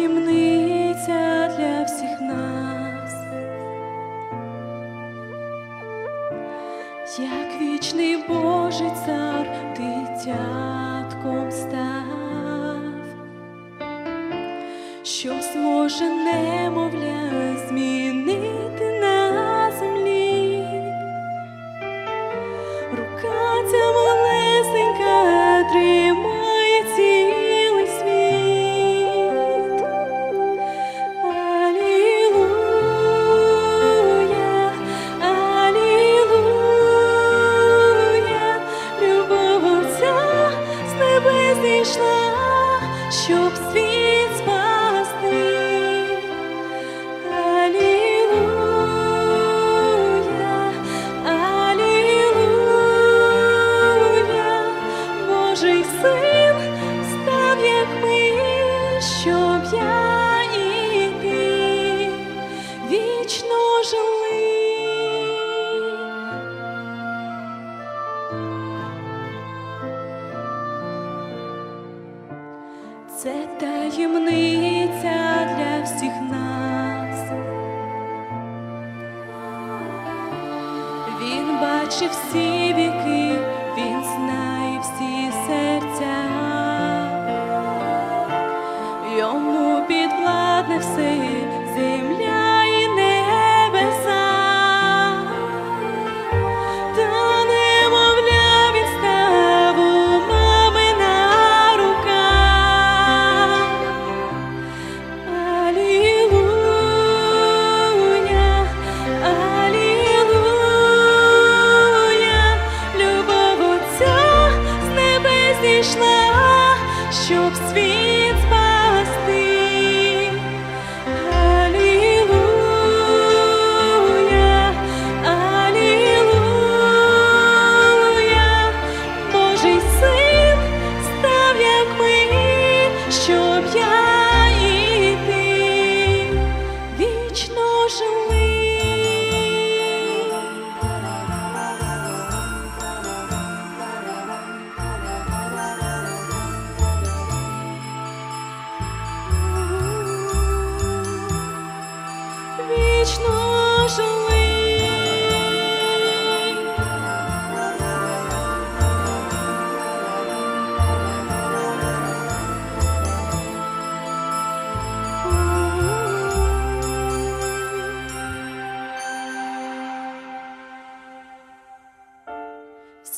таємниця для всіх нас, як вічний Божий цар дитятком став, що зможе немовля змінити щоб я і ти вічно жили. Це таємниця для всіх нас. Він бачив всі віки, щоб світ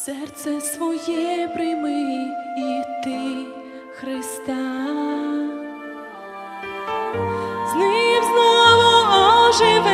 Серце своє прийми і ти Христа, з ним знову оживе